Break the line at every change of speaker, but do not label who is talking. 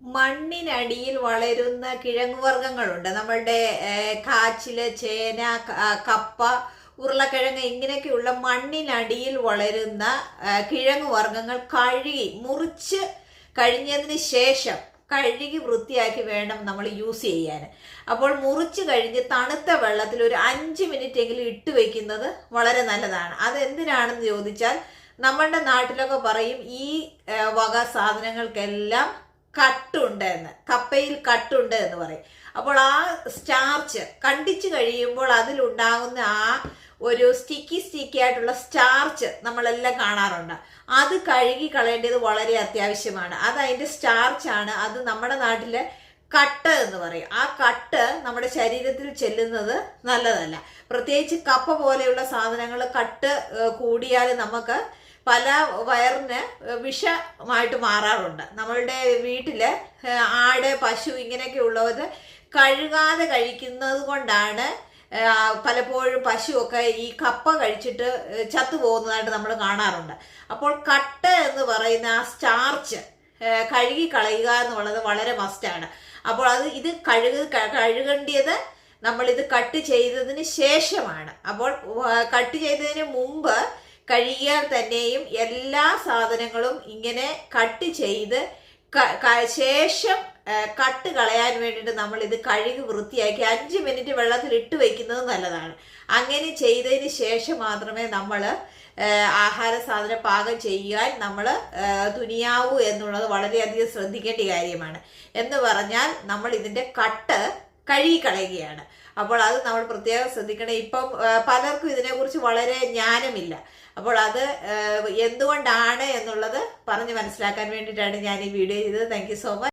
മണ്ണിനടിയിൽ വളരുന്ന കിഴങ്ങുവർഗങ്ങളുണ്ട്. നമ്മളുടെ കാച്ചിൽ ചേന കപ്പ ഉരുളക്കിഴങ്ങ് ഇങ്ങനെയൊക്കെയുള്ള മണ്ണിനടിയിൽ വളരുന്ന കിഴങ്ങുവർഗങ്ങൾ കഴുകി മുറിച്ച് കഴിഞ്ഞതിന് ശേഷം കഴുകി വൃത്തിയാക്കി വേണം നമ്മൾ യൂസ് ചെയ്യാൻ. അപ്പോൾ മുറിച്ച് കഴിഞ്ഞ് തണുത്ത വെള്ളത്തിൽ ഒരു അഞ്ച് മിനിറ്റ് എങ്കിലും ഇട്ട് വയ്ക്കുന്നത് വളരെ നല്ലതാണ്. അതെന്തിനാണെന്ന് ചോദിച്ചാൽ നമ്മളുടെ നാട്ടിലൊക്കെ പറയും ഈ വക സാധനങ്ങൾക്കെല്ലാം കട്ടുണ്ട് എന്ന് കപ്പയിൽ കട്ടുണ്ട് എന്ന് പറയും. അപ്പോൾ ആ സ്റ്റാർച്ച് കണ്ടിച്ചു കഴിയുമ്പോൾ അതിലുണ്ടാകുന്ന ആ ഒരു സ്റ്റിക്കി സ്റ്റിക്കി ആയിട്ടുള്ള സ്റ്റാർച്ച് നമ്മളെല്ലാം കാണാറുണ്ട്. അത് കഴുകി കളയേണ്ടത് വളരെ അത്യാവശ്യമാണ്. അത് അതിന്റെ സ്റ്റാർച്ചാണ്. അത് നമ്മുടെ നാട്ടിലെ കട്ട് എന്ന് പറയും. ആ കട്ട് നമ്മുടെ ശരീരത്തിൽ ചെല്ലുന്നത് നല്ലതല്ല. പ്രത്യേകിച്ച് കപ്പ പോലെയുള്ള സാധനങ്ങൾ കട്ട് കൂടിയാൽ നമുക്ക് പല വയറിന് വിഷമായിട്ട് മാറാറുണ്ട്. നമ്മളുടെ വീട്ടിൽ ആട് പശു ഇങ്ങനെയൊക്കെ ഉള്ളത് കഴുകാതെ കഴിക്കുന്നത് കൊണ്ടാണ് പലപ്പോഴും പശുവൊക്കെ ഈ കപ്പ കഴിച്ചിട്ട് ചത്തുപോകുന്നതായിട്ട് നമ്മൾ കാണാറുണ്ട്. അപ്പോൾ കട്ട് എന്ന് പറയുന്ന ആ സ്റ്റാർച്ച് കഴുകി കളയുക എന്നുള്ളത് വളരെ മസ്റ്റാണ് അപ്പോൾ അത് ഇത് കഴുക കഴുകേണ്ടിയത് നമ്മളിത് കട്ട് ചെയ്തതിന് ശേഷമാണ്. അപ്പോൾ കട്ട് ചെയ്തതിന് മുമ്പ് കഴിയാൻ തന്നെയും എല്ലാ സാധനങ്ങളും ഇങ്ങനെ കട്ട് ചെയ്ത് ശേഷം കട്ട് കളയാൻ വേണ്ടിയിട്ട് നമ്മൾ ഇത് കഴുകി വൃത്തിയാക്കി അഞ്ച് മിനിറ്റ് വെള്ളത്തിൽ ഇട്ട് വെക്കുന്നത് നല്ലതാണ്. അങ്ങനെ ചെയ്തതിന് ശേഷം മാത്രമേ നമ്മൾ ആഹാര സാധനം പാകം ചെയ്യാൻ നമ്മൾ തുനിയാവൂ എന്നുള്ളത് വളരെയധികം ശ്രദ്ധിക്കേണ്ട കാര്യമാണ്. എന്ന് പറഞ്ഞാൽ നമ്മൾ ഇതിന്റെ കട്ട് കഴുകി കളയുകയാണ് അപ്പോൾ അത് നമ്മൾ പ്രത്യേകം ശ്രദ്ധിക്കണം ഇപ്പം പലർക്കും ഇതിനെക്കുറിച്ച് വളരെ ജ്ഞാനമില്ല. അപ്പോൾ അത് എന്തുകൊണ്ടാണ് എന്നുള്ളത് പറഞ്ഞ് മനസ്സിലാക്കാൻ വേണ്ടിയിട്ടാണ് ഞാൻ ഈ വീഡിയോ ചെയ്തത്. Thank so much